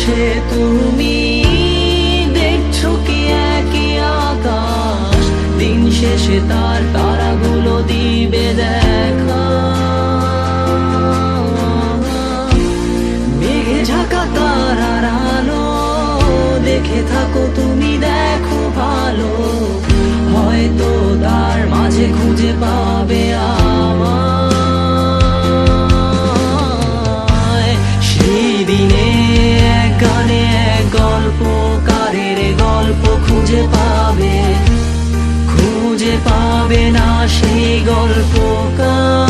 বসে তুমি দেখছ কি একই আকাশ? দিন শেষে তার তারাগুলো দিবে দেখা। মেঘে ঢাকা তারার আলো, দেখে থাকো তুমি দেখো ভালো। হয়তো তার মাঝে খুঁজে পাবে পাবে না সেই গল্পকার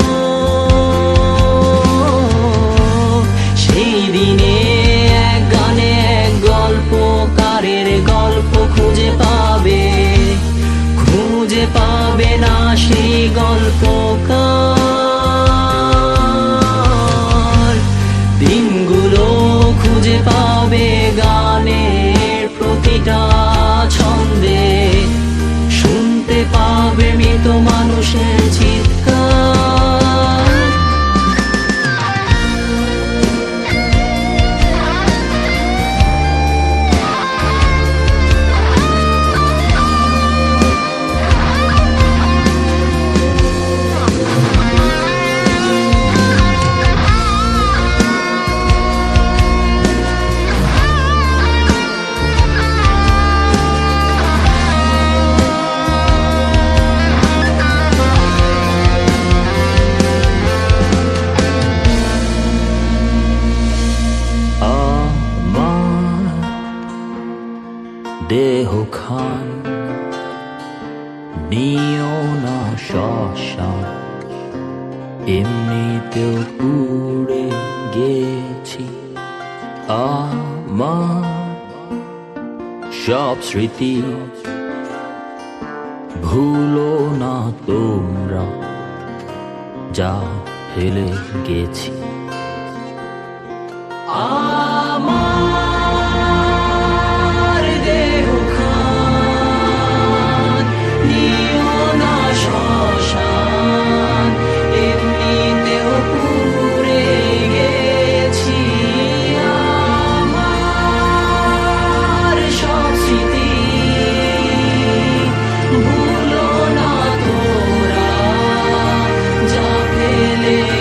এমনিতেও উড়ে গেছি। সব স্মৃতি ভুলো না তোমরা যা ফেলে গেছি। আ Hallelujah.